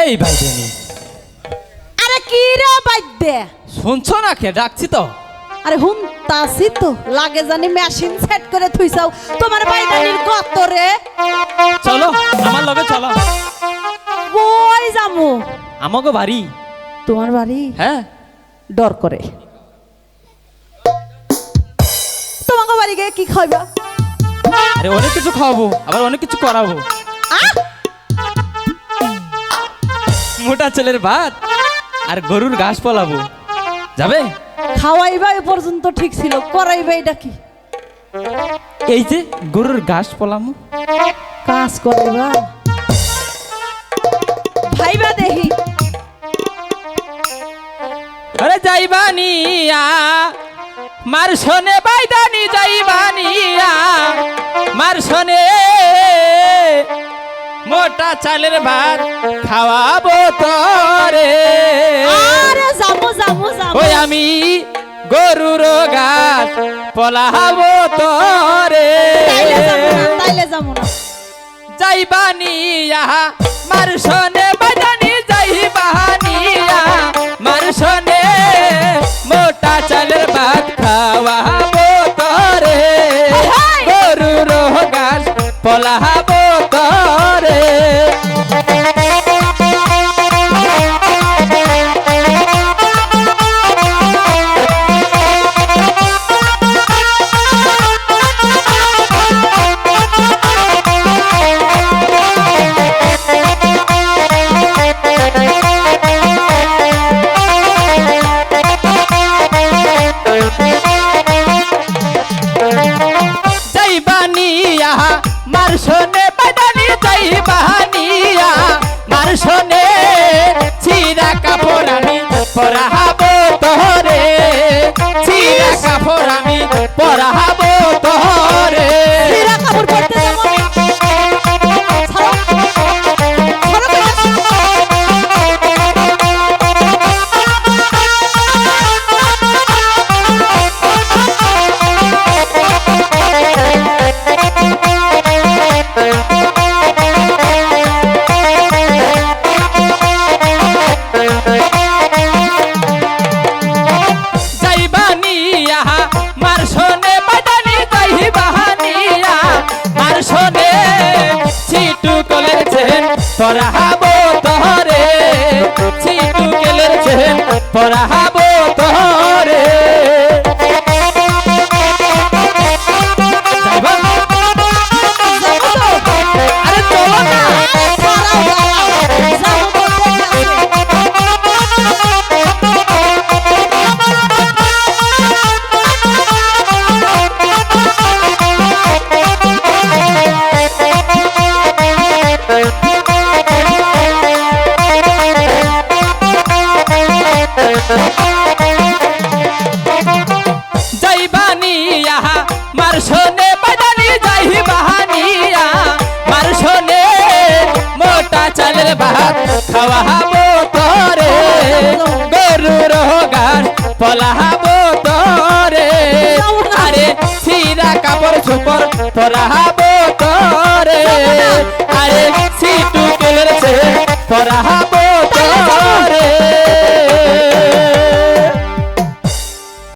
এই ভাই জানি আরে কি রে বাদ্যে শুনছো না কে? ডাকছি তো। আরে হুন তাসি তো। লাগে জানি মেশিন সেট করে থুইছাও। তোমার বাইদানির কত রে? চলো আমার লগে চলো। কই যামু? আমাকে বাড়ি। তোমার বাড়ি? হ্যাঁ। ডর করে। তোমাকে বাড়ি গিয়ে কি খাইবা? আরে অনেক কিছু খাওয়াবো আবার অনেক কিছু করাবো। আহ! মোটা ছেলের ভাত আর গরুর ঘাস পলাবো। যাবে? খাওয়াইবা এ পর্যন্ত ঠিক ছিল করাইবা এটা কি এই যে গরুর ঘাস পলামো। কাজ করাইবা ভাইবা দেহি। আরে যাইবানিয়া মার শোনে বাইদানি যাইবানিয়া মার শোনে মোটা চালের ভাত খাওয়াবো তরে। ওই আমি গরুর গাছ পলাবো তরে। যাইবানিয়া মার শোনে যাইবানিয়া মার মোটা চালের ভাত খাওয়াবো তরে। গরুর গাছ পলাবো মার শোনে চেন ভাত খাওয়াবো তরে। গরুর গান পলাহাবো তরে। আরে সিরা কাপড় চোপড় পরাহাবো